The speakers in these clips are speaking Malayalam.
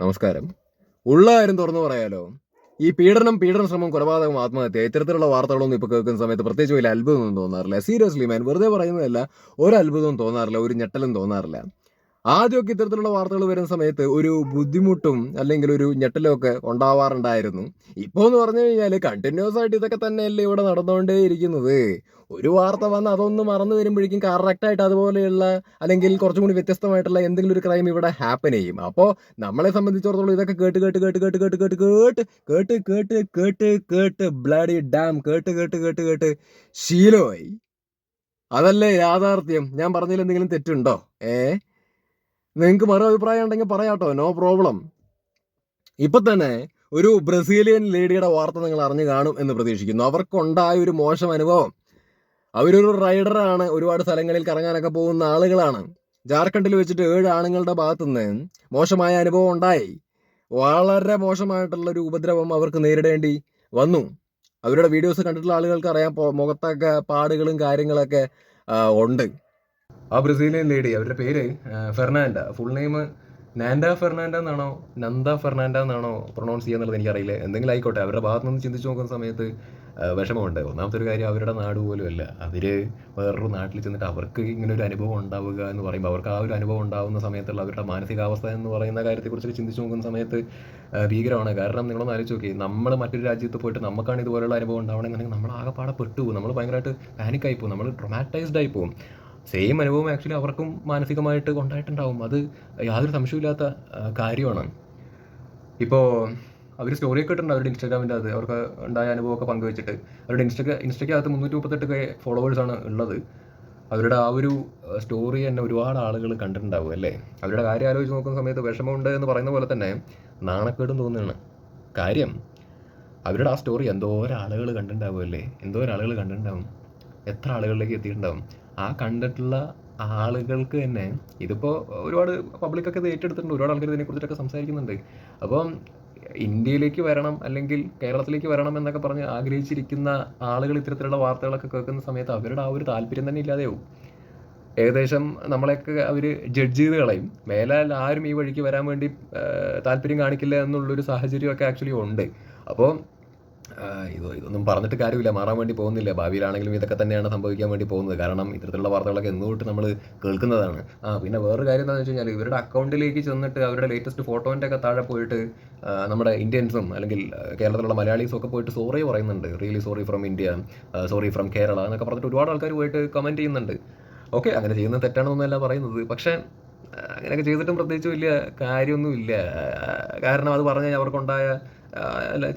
നമസ്കാരം. ഉള്ള കാര്യം തുറന്നു പറയാലോ? ഈ പീഡനം പീഡന ശ്രമം കൊലപാതകം ആത്മഹത്യ ഇത്തരത്തിലുള്ള വാർത്തകളൊന്നും ഇപ്പോൾ കേൾക്കുന്ന സമയത്ത് പ്രത്യേകിച്ച് വലിയ അത്ഭുതമൊന്നും തോന്നാറില്ല. സീരിയസ്ലി മാൻ വെറുതെ പറയുന്നതല്ല ഒരു അത്ഭുതവും തോന്നാറില്ല ഒരു ഞെട്ടലും തോന്നാറില്ല. ആദ്യമൊക്കെ ഇത്തരത്തിലുള്ള വാർത്തകൾ വരുന്ന സമയത്ത് ഒരു ബുദ്ധിമുട്ടും അല്ലെങ്കിൽ ഒരു ഞെട്ടലും ഒക്കെ ഉണ്ടാവാറുണ്ടായിരുന്നു ഇപ്പോൾ എന്ന് പറഞ്ഞു കഴിഞ്ഞാൽ കണ്ടിന്യൂസ് ആയിട്ട് ഇതൊക്കെ തന്നെയല്ലേ ഇവിടെ നടന്നുകൊണ്ടേ ഇരിക്കുന്നത് ഒരു വാർത്ത വന്ന് അതൊന്ന് മറന്നു വരുമ്പോഴേക്കും കറക്റ്റായിട്ട് അതുപോലെയുള്ള അല്ലെങ്കിൽ കുറച്ചും കൂടി വ്യത്യസ്തമായിട്ടുള്ള എന്തെങ്കിലും ഒരു ക്രൈം ഇവിടെ ഹാപ്പൻ ചെയ്യും അപ്പോൾ നമ്മളെ സംബന്ധിച്ചിടത്തോളം ഇതൊക്കെ കേട്ട് കേട്ട് കേട്ട് കേട്ട് കേട്ട് കേട്ട് കേട്ട് കേട്ട് കേട്ട് കേട്ട് കേട്ട് ബ്ലഡി ഡാം കേട്ട് കേട്ട് കേട്ട് കേട്ട് ശീലമായി അതല്ലേ യാഥാർത്ഥ്യം ഞാൻ പറഞ്ഞതിൽ എന്തെങ്കിലും തെറ്റുണ്ടോ ഏ നിങ്ങൾക്ക് മറു അഭിപ്രായം ഉണ്ടെങ്കിൽ പറയാട്ടോ നോ പ്രോബ്ലം ഇപ്പൊ തന്നെ ഒരു ബ്രസീലിയൻ ലേഡിയുടെ വാർത്ത നിങ്ങൾ അറിഞ്ഞു കാണും എന്ന് പ്രതീക്ഷിക്കുന്നു. അവർക്കുണ്ടായ ഒരു മോശം അനുഭവം. അവരൊരു റൈഡറാണ് ഒരുപാട് സ്ഥലങ്ങളിൽ കറങ്ങാനൊക്കെ പോകുന്ന ആളുകളാണ്. ജാർഖണ്ഡിൽ വെച്ചിട്ട് ഏഴ് ആണുങ്ങളുടെ ഭാഗത്തു നിന്ന് മോശമായ അനുഭവം ഉണ്ടായി. വളരെ മോശമായിട്ടുള്ള ഒരു ഉപദ്രവം അവർക്ക് നേരിടേണ്ടി വന്നു. അവരുടെ വീഡിയോസ് കണ്ടിട്ടുള്ള ആളുകൾക്ക് അറിയാം മുഖത്തൊക്കെ പാടുകളും കാര്യങ്ങളൊക്കെ ഉണ്ട്. ആ ബ്രസീലിയൻ ലേഡി അവരുടെ പേര് ഫെർണാൻഡ ഫുൾ നെയിം നാൻഡ ഫെർണാൻഡ എന്നാണോ നന്ദ ഫെർണാൻഡ എന്നാണോ പ്രൊണൗൺസ് ചെയ്യാന്നുള്ളത് എനിക്കറിയില്ല. എന്തെങ്കിലും ആയിക്കോട്ടെ അവരുടെ ഭാഗത്ത് നിന്ന് ചിന്തിച്ച് നോക്കുന്ന സമയത്ത് വിഷമമുണ്ട്. ഒന്നാമത്തെ ഒരു കാര്യം അവരുടെ നാട് പോലും അല്ല. അവർ വേറൊരു നാട്ടിൽ ചെന്നിട്ട് അവർക്ക് ഇങ്ങനെ ഒരു അനുഭവം ഉണ്ടാവുക എന്ന് പറയുമ്പോൾ അവർക്ക് ആ ഒരു അനുഭവം ഉണ്ടാകുന്ന സമയത്തുള്ള അവരുടെ മാനസികാവസ്ഥ എന്ന് പറയുന്ന കാര്യത്തെക്കുറിച്ച് ചിന്തിച്ച് നോക്കുന്ന സമയത്ത് ഭീകരമാണ്. കാരണം നിങ്ങളൊന്ന് ആലോചിച്ച് നോക്കി നമ്മൾ മറ്റൊരു രാജ്യത്ത് പോയിട്ട് നമുക്കാണ് ഇതുപോലുള്ള അനുഭവം ഉണ്ടാവണമെന്നുണ്ടെങ്കിൽ നമ്മൾ ആകെപ്പാടെ പെട്ടുപോകും. നമ്മൾ ഭയങ്കരമായിട്ട് പാനിക്കായി പോകും. നമ്മൾ ട്രൊമാറ്റൈസ്ഡ് ആയി പോകും. സെയിം അനുഭവം ആക്ച്വലി അവർക്കും മാനസികമായിട്ട് ഉണ്ടായിട്ടുണ്ടാവും. അത് യാതൊരു സംശയമില്ലാത്ത കാര്യമാണ്. ഇപ്പോൾ അവർ സ്റ്റോറിയൊക്കെ ഇട്ടിട്ടുണ്ട് അവരുടെ ഇൻസ്റ്റാഗ്രാമിന്റെ അത് അവർക്ക് ഉണ്ടായ അനുഭവമൊക്കെ പങ്കുവെച്ചിട്ട്. അവരുടെ ഇൻസ്റ്റഗ്രാ ഇൻസ്റ്റയ്ക്കകത്ത് മുന്നൂറ്റി മുപ്പത്തെട്ട് കെ ഫോളോവേഴ്സാണ് ഉള്ളത്. അവരുടെ ആ ഒരു സ്റ്റോറി തന്നെ ഒരുപാട് ആളുകൾ കണ്ടിട്ടുണ്ടാവും അല്ലേ? അവരുടെ കാര്യം ആലോചിച്ച് നോക്കുന്ന സമയത്ത് വിഷമമുണ്ട് എന്ന് പറയുന്ന പോലെ തന്നെ നാണക്കേടും തോന്നുകയാണ്. കാര്യം അവരുടെ ആ സ്റ്റോറി എന്തോരം ആളുകൾ കണ്ടിട്ടുണ്ടാവും അല്ലേ? എന്തോരം ആളുകൾ കണ്ടിട്ടുണ്ടാവും? എത്ര ആളുകളിലേക്ക് എത്തിയിട്ടുണ്ടാവും? ആ കണ്ടിട്ടുള്ള ആളുകൾക്ക് തന്നെ ഇതിപ്പോൾ ഒരുപാട് പബ്ലിക്കൊക്കെ ഇത് ഏറ്റെടുത്തിട്ടുണ്ട്. ഒരുപാട് ആൾക്കാർ ഇതിനെക്കുറിച്ചിട്ടൊക്കെ സംസാരിക്കുന്നുണ്ട്. അപ്പം ഇന്ത്യയിലേക്ക് വരണം അല്ലെങ്കിൽ കേരളത്തിലേക്ക് വരണം എന്നൊക്കെ പറഞ്ഞ് ആഗ്രഹിച്ചിരിക്കുന്ന ആളുകൾ ഇത്തരത്തിലുള്ള വാർത്തകളൊക്കെ കേൾക്കുന്ന സമയത്ത് അവരുടെ ആ ഒരു താല്പര്യം തന്നെ ഇല്ലാതെയാവും. ഏകദേശം നമ്മളെയൊക്കെ അവർ ജഡ്ജ് ചെയ്ത് കളയും. മേലാൽ ആരും ഈ വഴിക്ക് വരാൻ വേണ്ടി താല്പര്യം കാണിക്കില്ല എന്നുള്ളൊരു സാഹചര്യമൊക്കെ ആക്ച്വലി ഉണ്ട്. അപ്പോൾ ഇത് ഇതൊന്നും പറഞ്ഞിട്ട് കാര്യമില്ല. മാറാൻ വേണ്ടി പോകുന്നില്ല. ഭാവിയിലാണെങ്കിലും ഇതൊക്കെ തന്നെയാണ് സംഭവിക്കാൻ വേണ്ടി പോകുന്നത്. കാരണം ഇത്തരത്തിലുള്ള വാർത്തകളൊക്കെ എന്ന് തൊട്ട് നമ്മൾ കേൾക്കുന്നതാണ്. ആ പിന്നെ വേറൊരു കാര്യം എന്താണെന്ന് വെച്ച് കഴിഞ്ഞാൽ ഇവരുടെ അക്കൗണ്ടിലേക്ക് ചെന്നിട്ട് അവരുടെ ലേറ്റസ്റ്റ് ഫോട്ടോന്റെ ഒക്കെ താഴെ പോയിട്ട് നമ്മുടെ ഇന്ത്യൻസും അല്ലെങ്കിൽ കേരളത്തിലുള്ള മലയാളീസും ഒക്കെ പോയിട്ട് സോറി പറയുന്നുണ്ട്. Really sorry from India sorry from Kerala എന്നൊക്കെ പറഞ്ഞിട്ട് ഒരുപാട് ആൾക്കാർ പോയിട്ട് കമന്റ് ചെയ്യുന്നുണ്ട്. ഓക്കെ അങ്ങനെ ചെയ്യുന്നത് തെറ്റാണെന്നൊന്നുമല്ല പറയുന്നത്. പക്ഷേ അങ്ങനെയൊക്കെ ചെയ്തിട്ടും പ്രത്യേകിച്ച് വലിയ കാര്യമൊന്നുമില്ല. കാരണം അത് പറഞ്ഞു കഴിഞ്ഞാൽ അവർക്കുണ്ടായ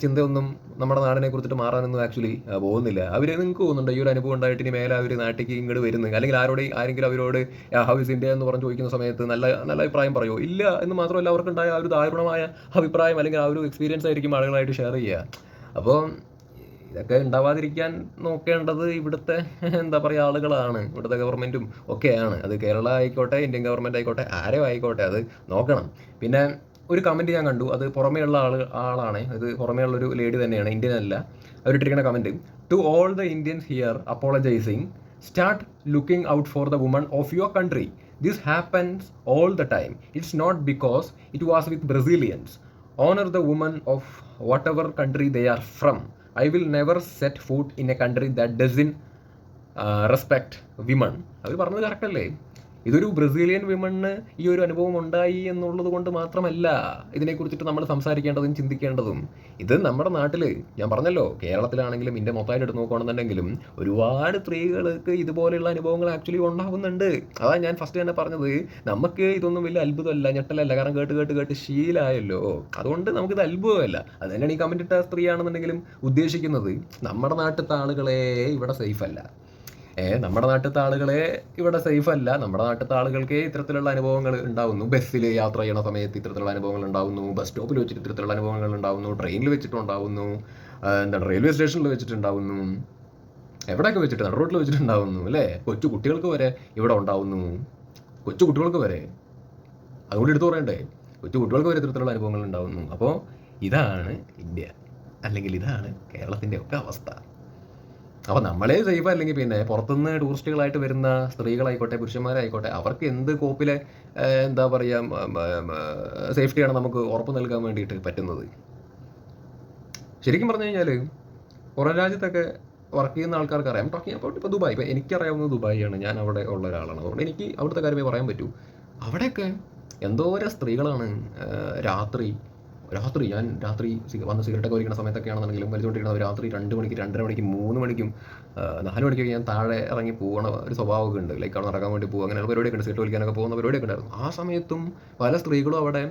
ചിന്തയൊന്നും നമ്മുടെ നാടിനെ കുറിച്ചിട്ട് മാറാനൊന്നും ആക്ച്വലി പോകുന്നില്ല. അവർ നിങ്ങൾക്ക് പോകുന്നുണ്ട് ഈ ഒരു അനുഭവം ഉണ്ടായിട്ട് ഇനി മേലെ അവർ നാട്ടിലേക്ക് ഇങ്ങോട്ട് വരുന്നത് അല്ലെങ്കിൽ ആരോട് ആരെങ്കിലും അവരോട് ഹൗ ഇസ് ഇന്ത്യ എന്ന് പറഞ്ഞ് ചോദിക്കുന്ന സമയത്ത് നല്ല നല്ല അഭിപ്രായം പറയുമോ ഇല്ല എന്ന് മാത്രമല്ല അവർക്കുണ്ടായ ആ ഒരു ദാരുണമായ അഭിപ്രായം അല്ലെങ്കിൽ ആ ഒരു എക്സ്പീരിയൻസ് ആയിരിക്കും ആളുകളായിട്ട് ഷെയർ ചെയ്യുക. അപ്പോൾ ഇതൊക്കെ ഉണ്ടാവാതിരിക്കാൻ നോക്കേണ്ടത് ഇവിടുത്തെ എന്താ പറയുക ആളുകളാണ്. ഇവിടുത്തെ ഗവൺമെന്റും ഒക്കെയാണ്. അത് കേരള ആയിക്കോട്ടെ ഇന്ത്യൻ ഗവൺമെന്റ് ആയിക്കോട്ടെ ആരോ ആയിക്കോട്ടെ അത് നോക്കണം. പിന്നെ ഒരു കമന്റ് ഞാൻ കണ്ടു. അത് പുറമേയുള്ള ആൾ ആളാണ്. അത് പുറമേയുള്ള ഒരു ലേഡി തന്നെയാണ് ഇന്ത്യൻ അല്ല. അവരിട്ടിരിക്കുന്ന comment to all the Indians here apologizing start looking out for the woman of your country this happens all the time it's not because it was with Brazilians honour the woman of whatever country they are from I will never set foot in a country that doesn't respect women അവർ പറഞ്ഞത് കറക്റ്റ് അല്ലേ? ഇതൊരു ബ്രസീലിയൻ വിമണ് ഈ ഒരു അനുഭവം ഉണ്ടായി എന്നുള്ളത് കൊണ്ട് മാത്രമല്ല ഇതിനെക്കുറിച്ചിട്ട് നമ്മൾ സംസാരിക്കേണ്ടതും ചിന്തിക്കേണ്ടതും. ഇത് നമ്മുടെ നാട്ടിൽ ഞാൻ പറഞ്ഞല്ലോ കേരളത്തിലാണെങ്കിലും ഇന്ത്യ മൊത്തമായിട്ട് എടുത്ത് നോക്കുകയാണെന്നുണ്ടെങ്കിലും ഒരുപാട് സ്ത്രീകൾക്ക് ഇതുപോലെയുള്ള അനുഭവങ്ങൾ ആക്ച്വലി ഉണ്ടാകുന്നുണ്ട് അതാ ഞാൻ ഫസ്റ്റ് തന്നെ പറഞ്ഞത് നമുക്ക് ഇതൊന്നും വലിയ അത്ഭുതമല്ല ഞെട്ടലല്ല. കാരണം കേട്ട് കേട്ട് കേട്ട് ശീലായല്ലോ. അതുകൊണ്ട് നമുക്കിത് അത്ഭുതമല്ല. അത് തന്നെയാണ് ഈ കമന്റിട്ട സ്ത്രീയാണെന്നുണ്ടെങ്കിലും ഉദ്ദേശിക്കുന്നത് നമ്മുടെ നാട്ടിലത്തെ ആളുകളെ ഇവിടെ സേഫ് അല്ല. ഏ നമ്മുടെ നാട്ടിലത്തെ ആളുകളെ ഇവിടെ സേഫ് അല്ല. നമ്മുടെ നാട്ടിലത്തെ ആളുകൾക്ക് ഇത്തരത്തിലുള്ള അനുഭവങ്ങൾ ഉണ്ടാവുന്നു. ബസ്സിൽ യാത്ര ചെയ്യണ സമയത്ത് ഇത്തരത്തിലുള്ള അനുഭവങ്ങൾ ഉണ്ടാവുന്നു. ബസ് സ്റ്റോപ്പിൽ വെച്ചിട്ട് ഇത്തരത്തിലുള്ള അനുഭവങ്ങൾ ഉണ്ടാവുന്നു. ട്രെയിനിൽ വെച്ചിട്ടുണ്ടാവുന്നു എന്താ എന്താണ് റെയിൽവേ സ്റ്റേഷനിൽ വെച്ചിട്ടുണ്ടാവുന്നു. എവിടെയൊക്കെ വെച്ചിട്ട് റോഡിൽ വെച്ചിട്ടുണ്ടാവുന്നു അല്ലേ? കൊച്ചു കുട്ടികൾക്ക് വരെ ഇവിടെ ഉണ്ടാവുന്നു. കൊച്ചു കുട്ടികൾക്ക് വരെ. അതുകൊണ്ട് എടുത്തു പറയണ്ടേ കൊച്ചു കുട്ടികൾക്ക് വരെ ഇത്തരത്തിലുള്ള അനുഭവങ്ങൾ ഉണ്ടാവുന്നു. അപ്പോൾ ഇതാണ് ഇന്ത്യ. അല്ലെങ്കിൽ ഇതാണ് കേരളത്തിന്റെ ഒക്കെ അവസ്ഥ. അപ്പോൾ നമ്മളെ സേഫ് അല്ലെങ്കിൽ പിന്നെ പുറത്തുനിന്ന് ടൂറിസ്റ്റുകളായിട്ട് വരുന്ന സ്ത്രീകളായിക്കോട്ടെ പുരുഷന്മാരായിക്കോട്ടെ അവർക്ക് എന്ത് കോപ്പിലെ എന്താ പറയുക സേഫ്റ്റിയാണ് നമുക്ക് ഉറപ്പ് നൽകാൻ വേണ്ടിയിട്ട് പറ്റുന്നത്. ശരിക്കും പറഞ്ഞു കഴിഞ്ഞാൽ പുറം രാജ്യത്തൊക്കെ വർക്ക് ചെയ്യുന്ന ആൾക്കാർക്ക് അറിയാം ടോക്കിംഗ് അബൌട്ട് ഇപ്പോൾ ദുബായ് ഇപ്പോൾ എനിക്കറിയാവുന്നത് ദുബായിയാണ്. ഞാൻ അവിടെ ഉള്ള ഒരാളാണ് അതുകൊണ്ട് എനിക്ക് അവിടുത്തെ കാര്യമേ പറയാൻ പറ്റൂ. അവിടെയൊക്കെ എന്തോരം സ്ത്രീകളാണ് രാത്രി രാത്രി ഞാൻ രാത്രി വന്ന് സിഗരറ്റൊക്കെ വലിക്കുന്ന സമയത്തൊക്കെയാണെന്നുണ്ടെങ്കിലും വലിച്ചുകൊണ്ടിരിക്കുന്നത് രാത്രി രണ്ട് മണിക്ക് രണ്ടര മണിക്ക് മൂന്ന് മണിക്കും നാല് മണിക്കൊക്കെ ഞാൻ താഴെ ഇറങ്ങി പോകണ ഒരു സ്വഭാവമൊക്കെ ഉണ്ട്. ലൈക്ക് അവിടെ നടക്കാൻ വേണ്ടി പോകുക അങ്ങനെ പരിപാടിയൊക്കെ ഉണ്ട്. സിഗരറ്റ് വലിക്കാനൊക്കെ പോകുന്ന പരിപാടിയൊക്കെ ഉണ്ടായിരുന്നു ആ സമയത്തും പല സ്ത്രീകളും അവിടെ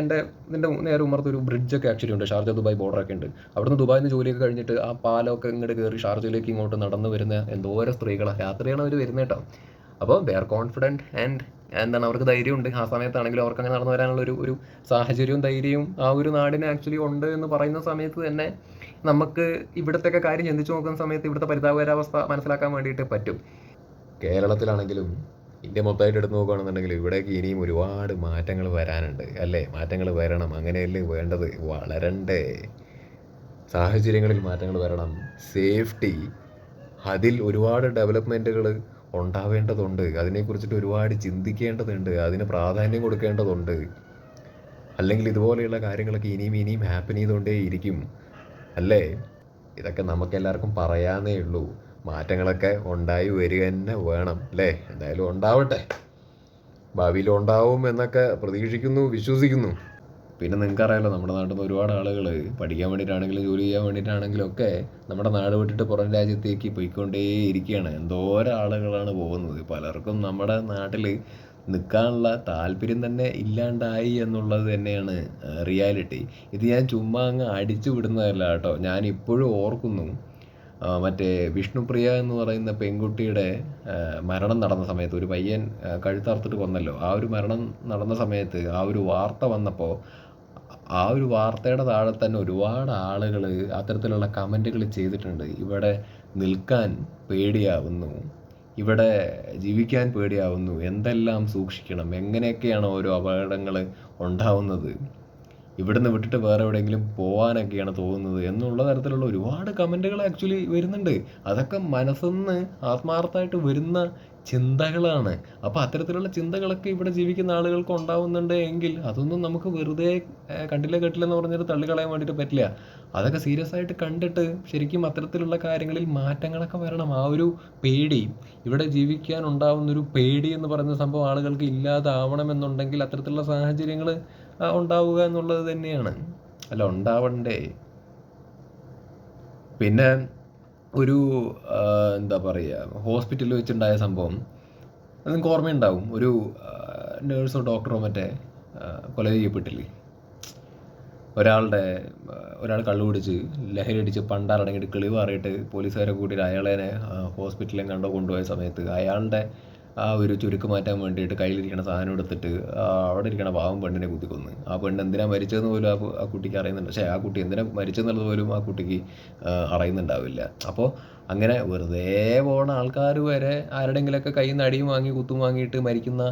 എന്റെ ഇതിന്റെ നേരെ ഉമ്മർത്ത് ഒരു ബ്രിഡ്ജൊക്കെ ആക്ച്വലി ഉണ്ട്. ഷാർജ ദുബായ് ബോർഡറൊക്കെ ഉണ്ട്. അവിടുന്ന് ദുബായിൽ നിന്ന് ജോലിയൊക്കെ കഴിഞ്ഞിട്ട് ആ പാലമൊക്കെ ഇങ്ങോട്ട് കയറി ഷാർജയിലേക്ക് ഇങ്ങോട്ട് നടന്നു വരുന്ന എന്തോരം സ്ത്രീകളാണ് രാത്രിയാണ് അവർ വരുന്നേട്ടോ അപ്പോൾ ദേ ആർ കോൺഫിഡന്റ് ആൻഡ് എന്താണ് അവർക്ക് ധൈര്യമുണ്ട്. ആ സമയത്താണെങ്കിലും അവർക്ക് അങ്ങനെ നടന്നു വരാനുള്ള ഒരു ഒരു സാഹചര്യവും ധൈര്യവും ആ ഒരു നാടിന് ആക്ച്വലി ഉണ്ട് എന്ന് പറയുന്ന സമയത്ത് തന്നെ നമുക്ക് ഇവിടത്തെയൊക്കെ കാര്യം ചിന്തിച്ചു നോക്കുന്ന സമയത്ത് ഇവിടുത്തെ പരിതാപകരാവസ്ഥ മനസ്സിലാക്കാൻ വേണ്ടിയിട്ട് പറ്റും. കേരളത്തിലാണെങ്കിലും ഇന്ത്യ മൊത്തമായിട്ട് എടുത്ത് നോക്കുകയാണെന്നുണ്ടെങ്കിൽ ഇവിടേക്ക് ഇനിയും ഒരുപാട് മാറ്റങ്ങൾ വരാനുണ്ട് അല്ലേ? മാറ്റങ്ങൾ വരണം അങ്ങനെയല്ലേ വേണ്ടത്? വളരണ്ടേ. സാഹചര്യങ്ങളിൽ മാറ്റങ്ങൾ വരണം. സേഫ്റ്റി അതിൽ ഒരുപാട് ഡെവലപ്മെന്റുകൾ ഉണ്ടാവേണ്ടതുണ്ട്. അതിനെക്കുറിച്ചിട്ട് ഒരുപാട് ചിന്തിക്കേണ്ടതുണ്ട്. അതിന് പ്രാധാന്യം കൊടുക്കേണ്ടതുണ്ട്. അല്ലെങ്കിൽ ഇതുപോലെയുള്ള കാര്യങ്ങളൊക്കെ ഇനിയും ഇനിയും ഹാപ്പൻ ചെയ്തുകൊണ്ടേ ഇരിക്കും അല്ലേ? ഇതൊക്കെ നമുക്കെല്ലാവർക്കും പറയാനേ ഉള്ളൂ. മാറ്റങ്ങളൊക്കെ ഉണ്ടായി വരിക തന്നെ വേണം. അല്ലേ? എന്തായാലും ഉണ്ടാവട്ടെ. ഭാവിയിൽ ഉണ്ടാവും എന്നൊക്കെ പ്രതീക്ഷിക്കുന്നു വിശ്വസിക്കുന്നു. പിന്നെ നിങ്ങൾക്കറിയാലോ നമ്മുടെ നാട്ടിൽ നിന്ന് ഒരുപാട് ആളുകൾ പഠിക്കാൻ വേണ്ടിയിട്ടാണെങ്കിലും ജോലി ചെയ്യാൻ വേണ്ടിയിട്ടാണെങ്കിലും ഒക്കെ നമ്മുടെ നാട് വിട്ടിട്ട് പുറം രാജ്യത്തേക്ക് പോയിക്കൊണ്ടേ ഇരിക്കുകയാണ് എന്തോരം ആളുകളാണ് പോകുന്നത്. പലർക്കും നമ്മുടെ നാട്ടിൽ നിൽക്കാനുള്ള താല്പര്യം തന്നെ ഇല്ലാണ്ടായി എന്നുള്ളത് തന്നെയാണ് റിയാലിറ്റി. ഇത് ഞാൻ ചുമ്മാ അങ്ങ് അടിച്ചു വിടുന്നതല്ല കേട്ടോ. ഞാൻ ഇപ്പോഴും ഓർക്കുന്നു മറ്റേ വിഷ്ണുപ്രിയ എന്ന് പറയുന്ന പെൺകുട്ടിയുടെ മരണം നടന്ന സമയത്ത് ഒരു പയ്യൻ കഴുത്തറുത്തിട്ട് കൊന്നല്ലോ. ആ ഒരു മരണം നടന്ന സമയത്ത് ആ ഒരു വാർത്ത വന്നപ്പോൾ ആ ഒരു വാർത്തയുടെ താഴെ തന്നെ ഒരുപാട് ആളുകൾ അത്തരത്തിലുള്ള കമന്റുകൾ ചെയ്തിട്ടുണ്ട്. ഇവിടെ നിൽക്കാൻ പേടിയാവുന്നു. ഇവിടെ ജീവിക്കാൻ പേടിയാവുന്നു. എന്തെല്ലാം സൂക്ഷിക്കണം? എങ്ങനെയൊക്കെയാണ് ഓരോ അപകടങ്ങൾ ഉണ്ടാവുന്നത്? ഇവിടുന്ന് വിട്ടിട്ട് വേറെ എവിടെയെങ്കിലും പോകാനൊക്കെയാണ് തോന്നുന്നത് എന്നുള്ള തരത്തിലുള്ള ഒരുപാട് കമന്റുകൾ ആക്ച്വലി വരുന്നുണ്ട്. അതൊക്കെ മനസ്സെന്ന് ആത്മാർത്ഥമായിട്ട് വരുന്ന ചിന്തകളാണ്. അപ്പോൾ അത്തരത്തിലുള്ള ചിന്തകളൊക്കെ ഇവിടെ ജീവിക്കുന്ന ആളുകൾക്ക് ഉണ്ടാവുന്നുണ്ട് എങ്കിൽ അതൊന്നും നമുക്ക് വെറുതെ കണ്ടില്ല കേട്ടില്ലെന്ന് പറഞ്ഞിട്ട് തള്ളിക്കളയാൻ വേണ്ടിയിട്ട് പറ്റില്ല. അതൊക്കെ സീരിയസ് ആയിട്ട് കണ്ടിട്ട് ശരിക്കും അത്തരത്തിലുള്ള കാര്യങ്ങളിൽ മാറ്റങ്ങളൊക്കെ വരണം. ആ ഒരു പേടി ഇവിടെ ജീവിക്കാൻ ഉണ്ടാവുന്ന ഒരു പേടി എന്ന് പറയുന്ന സംഭവം ആളുകൾക്ക് ഇല്ലാതാവണമെന്നുണ്ടെങ്കിൽ അത്തരത്തിലുള്ള സാഹചര്യങ്ങൾ ഉണ്ടാവുക എന്നുള്ളത് തന്നെയാണ്. അല്ല ഉണ്ടാവണ്ടേ? പിന്നെ ഒരു എന്താ പറയുക ഹോസ്പിറ്റലിൽ വെച്ചുണ്ടായ സംഭവം. അത് നിങ്ങൾക്ക് ഓർമ്മയുണ്ടാവും. ഒരു നേഴ്സോ ഡോക്ടറോ മറ്റേ കൊല ചെയ്യപ്പെട്ടില്ലേ? ഒരാളുടെ ഒരാൾ കള്ളു കുടിച്ച് ലഹരി അടിച്ച് പണ്ടാറടങ്ങിയിട്ട് കിളിവ് മാറിയിട്ട് പോലീസുകാരെ കൂട്ടിയിട്ട് അയാളെ ഹോസ്പിറ്റലിൽ കണ്ടോ കൊണ്ടുപോയ സമയത്ത് അയാളുടെ ആ ഒരു ചുരുക്ക് മാറ്റാൻ വേണ്ടിയിട്ട് കയ്യിലിരിക്കണ സാധനം എടുത്തിട്ട് അവിടെ ഇരിക്കണ പാവം പെണ്ണിനെ കുത്തിക്കൊന്ന്. ആ പെണ്ണ് എന്തിനാ മരിച്ചതെന്ന് പോലും ആ ആ കുട്ടിക്ക് അറിയുന്നുണ്ട്. പക്ഷേ ആ കുട്ടി എന്തിനാ മരിച്ചെന്നുള്ളത് പോലും ആ കുട്ടിക്ക് അറിയുന്നുണ്ടാവില്ല. അപ്പോൾ അങ്ങനെ വെറുതെ പോണ ആൾക്കാർ വരെ ആരുടെങ്കിലൊക്കെ കയ്യിൽ നിന്ന് അടിയും വാങ്ങി കുത്തും വാങ്ങിയിട്ട് മരിക്കുന്ന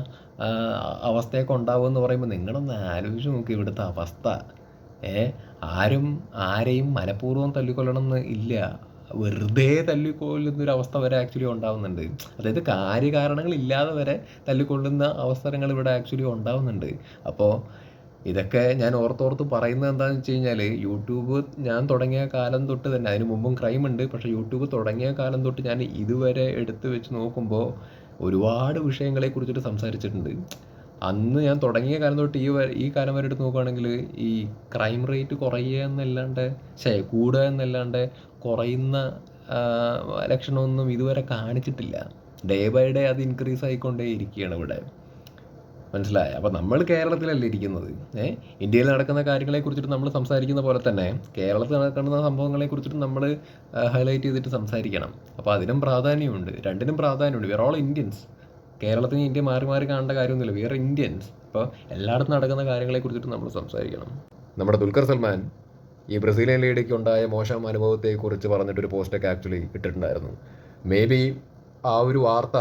അവസ്ഥയൊക്കെ അവസ്ഥയൊക്കെ ഉണ്ടാവുമെന്ന് പറയുമ്പോൾ നിങ്ങളൊന്ന് ആലോചിച്ച് നോക്കി ഇവിടുത്തെ അവസ്ഥ. ഏ? ആരും ആരെയും മനഃപൂർവം തല്ലിക്കൊല്ലണം എന്ന് ഇല്ല. വെറുതെ തല്ലിക്കൊല്ലുന്ന ഒരു അവസ്ഥ വരെ ആക്ച്വലി ഉണ്ടാവുന്നുണ്ട്. അതായത് കാര്യകാരണങ്ങൾ ഇല്ലാതെ വരെ തല്ലിക്കൊള്ളുന്ന അവസരങ്ങൾ ഇവിടെ ആക്ച്വലി ഉണ്ടാവുന്നുണ്ട്. അപ്പോൾ ഇതൊക്കെ ഞാൻ ഓർത്തോർത്ത് പറയുന്നത് എന്താണെന്ന് വെച്ച് കഴിഞ്ഞാൽ യൂട്യൂബ് ഞാൻ തുടങ്ങിയ കാലം തൊട്ട് തന്നെ അതിന് മുമ്പും ക്രൈം ഉണ്ട് പക്ഷേ യൂട്യൂബ് തുടങ്ങിയ കാലം തൊട്ട് ഞാൻ ഇതുവരെ എടുത്തു വെച്ച് നോക്കുമ്പോൾ ഒരുപാട് വിഷയങ്ങളെ കുറിച്ചിട്ട് സംസാരിച്ചിട്ടുണ്ട്. അന്ന് ഞാൻ തുടങ്ങിയ കാലം തൊട്ട് ഈ ഈ കാലം വരെ എടുത്ത് നോക്കുകയാണെങ്കിൽ ഈ ക്രൈം റേറ്റ് കുറയുക എന്നല്ലാണ്ട് ശേ കൂടുക എന്നല്ലാണ്ട് കുറയുന്ന ലക്ഷണമൊന്നും ഇതുവരെ കാണിച്ചിട്ടില്ല. ഡേ ബൈ ഡേ അത് ഇൻക്രീസ് ആയിക്കൊണ്ടേ ഇരിക്കുകയാണ് ഇവിടെ. മനസ്സിലായ? അപ്പോൾ നമ്മൾ കേരളത്തിലല്ലേ ഇരിക്കുന്നത്? ഏഹ് ഇന്ത്യയിൽ നടക്കുന്ന കാര്യങ്ങളെ കുറിച്ചിട്ട് നമ്മൾ സംസാരിക്കുന്ന പോലെ തന്നെ കേരളത്തിൽ നടക്കുന്ന സംഭവങ്ങളെ കുറിച്ചിട്ട് നമ്മൾ ഹൈലൈറ്റ് ചെയ്തിട്ട് സംസാരിക്കണം. അപ്പോൾ അതിനും പ്രാധാന്യമുണ്ട്. രണ്ടിനും പ്രാധാന്യമുണ്ട്. വേറെ ഓൾ ഇന്ത്യൻസ് കേരളത്തിന് ഇന്ത്യ മാറി മാറി കാണേണ്ട കാര്യമൊന്നുമില്ല. വേറെ ഇന്ത്യൻസ് അപ്പോൾ എല്ലായിടത്തും നടക്കുന്ന കാര്യങ്ങളെ കുറിച്ചിട്ട് നമ്മൾ സംസാരിക്കണം. നമ്മുടെ ദുൽഖർ സൽമാൻ ഈ ബ്രസീലിയൻ ലീഡിക്ക് ഉണ്ടായ മോശം അനുഭവത്തെക്കുറിച്ച് പറഞ്ഞിട്ടൊരു പോസ്റ്റൊക്കെ ആക്ച്വലി ഇട്ടിട്ടുണ്ടായിരുന്നു. മേ ബി ആ ഒരു വാർത്ത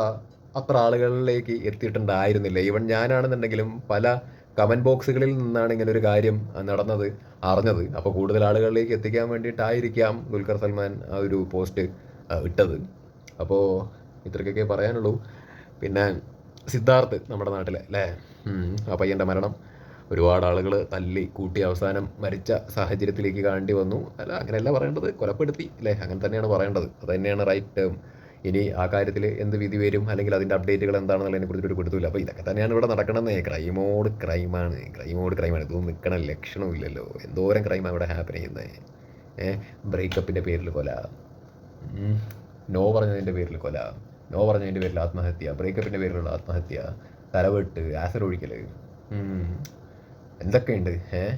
അത്ര ആളുകളിലേക്ക് എത്തിയിട്ടുണ്ടായിരുന്നില്ല. ഈവൻ ഞാനാണെന്നുണ്ടെങ്കിലും പല കമന്റ് ബോക്സുകളിൽ നിന്നാണ് ഇങ്ങനെ ഒരു കാര്യം നടന്നത് അറിഞ്ഞത്. അപ്പോൾ കൂടുതൽ ആളുകളിലേക്ക് എത്തിക്കാൻ വേണ്ടിയിട്ടായിരിക്കാം ദുൽഖർ സൽമാൻ ആ ഒരു പോസ്റ്റ് ഇട്ടത്. അപ്പോൾ ഇത്രയ്ക്കൊക്കെ പറയാനുള്ളൂ. പിന്നെ സിദ്ധാർത്ഥ് നമ്മുടെ നാട്ടിലെ അല്ലേ? ആ പയ്യന്റെ മരണം. ഒരുപാട് ആളുകൾ തല്ലി കൂട്ടി അവസാനം മരിച്ച സാഹചര്യത്തിലേക്ക് കാണേണ്ടി വന്നു. അല്ല അങ്ങനെയല്ല പറയേണ്ടത്. കൊലപ്പെടുത്തി അല്ലേ? അങ്ങനെ തന്നെയാണ് പറയേണ്ടത്. അത് തന്നെയാണ് റൈറ്റ് ടേം ഇനി ആ കാര്യത്തിൽ എന്ത് വിധി വരും? അല്ലെങ്കിൽ അതിന്റെ അപ്ഡേറ്റുകൾ എന്താണെന്നുള്ളതിനെ കുറിച്ച് ഒരു കൊടുത്തില്ല അപ്പോൾ ഇതൊക്കെ തന്നെയാണ് ഇവിടെ നടക്കണമെന്നേ ക്രൈമോട് ക്രൈമാണ് ക്രൈമോട് ക്രൈമാണ് ഇതൊന്നും നിൽക്കണ ലക്ഷണവും ഇല്ലല്ലോ എന്തോരം ക്രൈമാണ് ഇവിടെ ഹാപ്പൻ ചെയ്യുന്നത് ഏഹ് ബ്രേക്കപ്പിന്റെ പേരിൽ കൊല. നോ പറഞ്ഞതിന്റെ പേരിൽ കൊല. നോ പറഞ്ഞതിന്റെ പേരിൽ ആത്മഹത്യ. ബ്രേക്കപ്പിന്റെ പേരിലുള്ള ആത്മഹത്യ. തലവെട്ട് ആസിഡ് ഒഴിക്കൽ എന്തൊക്കെയുണ്ട്? ഏഹ്